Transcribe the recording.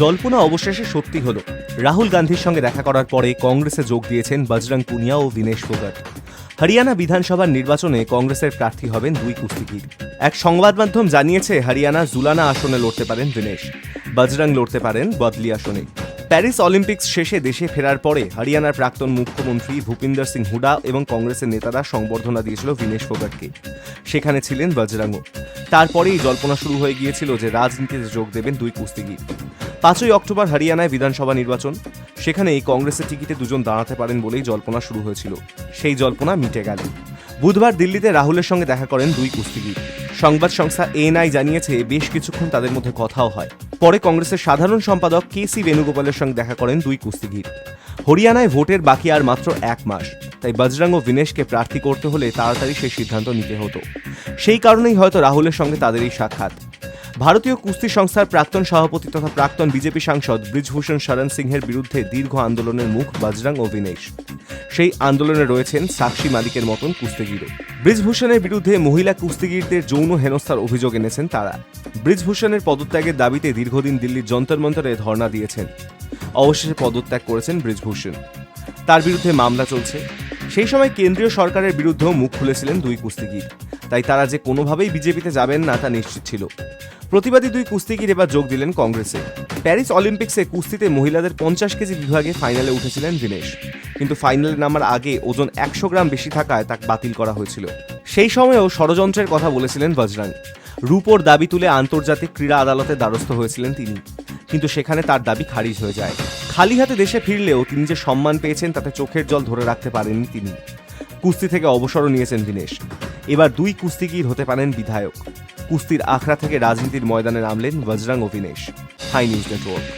জল্পনা অবশেষে সত্যি হলো। রাহুল গান্ধীর সঙ্গে দেখা করার পরে কংগ্রেসে যোগ দিয়েছেন বজরং পুনিয়া ও দীনেশ ফোগাট হরিয়ানা বিধানসভার নির্বাচনে কংগ্রেসের প্রার্থী হবেন দুই কুস্তিগির। এক সংবাদ মাধ্যম জানিয়েছে, হরিয়ানা জুলানা আসনে লড়তে পারেন দীনেশ। বজরং লড়তে পারেন বদলি আসনে। প্যারিস অলিম্পিক্স শেষে দেশে ফেরার পরে হরিয়ানার প্রাক্তন মুখ্যমন্ত্রী ভূপিন্দর সিং হুডা এবং কংগ্রেসের নেতারা সংবর্ধনা দিয়েছিল দীনেশ ফোগাটকে সেখানে ছিলেন বজরাঙ্গ তারপরেই জল্পনা শুরু হয়ে গিয়েছিল যে রাজনীতিতে যোগ দেবেন দুই কুস্তিগির। পাঁচই অক্টোবর হরিয়ানায় বিধানসভা নির্বাচন। সেখানেই কংগ্রেসের টিকিটে দুজন দাঁড়াতে পারেন বলেই জল্পনা শুরু হয়েছিল। সেই জল্পনা মিটে গেল। বুধবার দিল্লিতে রাহুলের সঙ্গে দেখা করেন দুই কুস্তিগির। সংবাদ সংস্থা এএনআই জানিয়েছে, বেশ কিছুক্ষণ তাদের মধ্যে কথাও হয়। পরে কংগ্রেসের সাধারণ সম্পাদক কে সি বেণুগোপালের সঙ্গে দেখা করেন দুই কুস্তিগির। হরিয়ানায় ভোটের বাকি আর মাত্র এক মাস, তাই বজরং ও বিনেশকে প্রার্থী করতে হলে তাড়াতাড়ি সেই সিদ্ধান্ত নিতে হতো। সেই কারণেই হয়তো রাহুলের সঙ্গে তাদের এই সাক্ষাৎ। ভারতীয় কুস্তি সংস্থার প্রাক্তন সভাপতি তথা প্রাক্তন বিজেপি সাংসদ ব্রিজভূষণ শরণ সিংহের বিরুদ্ধে দীর্ঘ আন্দোলনের মুখ বাজরাং ও বিনেশ। সেই আন্দোলনে রয়েছেন সাক্ষী মালিকের মতন কুস্তিগিরও। ব্রিজভূষণের বিরুদ্ধে মহিলা কুস্তিগিরদের যৌন হেনস্থার অভিযোগ এনেছেন তারা। ব্রিজভূষণের পদত্যাগের দাবিতে দীর্ঘদিন দিল্লির যন্তর মন্তরে ধর্ণা দিয়েছেন। অবশেষে পদত্যাগ করেছেন ব্রিজভূষণ। তার বিরুদ্ধে মামলা চলছে। সেই সময় কেন্দ্রীয় সরকারের বিরুদ্ধেও মুখ খুলেছিলেন দুই কুস্তিগির। তাই তারা যে কোনোভাবেই বিজেপিতে যাবেন না তা নিশ্চিত ছিল। প্রতিবাদী দুই কুস্তিগির এবার যোগ দিলেন কংগ্রেসে। প্যারিস অলিম্পিক্সে কুস্তিতে মহিলাদের পঞ্চাশ কেজি বিভাগে ফাইনালে উঠেছিলেন দীনেশ। কিন্তু ফাইনালে নামার আগে ওজন একশো গ্রাম বেশি থাকায় তাকে বাতিল করা হয়েছিল। সেই সময়েও ষড়যন্ত্রের কথা বলেছিলেন বজরাং রূপোর দাবি তুলে আন্তর্জাতিক ক্রীড়া আদালতে দ্বারস্থ হয়েছিলেন তিনি। কিন্তু সেখানে তার দাবি খারিজ হয়ে যায়। খালি হাতে দেশে ফিরলেও তিনি যে সম্মান পেয়েছেন তাতে চোখের জল ধরে রাখতে পারেননি তিনি। কুস্তি থেকে অবসরও নিয়েছেন দীনেশ। এবার দুই কুস্তিগির হতে পারেন বিধায়ক। কুস্তির আখড়া থেকে রাজনীতির ময়দানে নামলেন বজরাং অভিনেশ। Hi news network.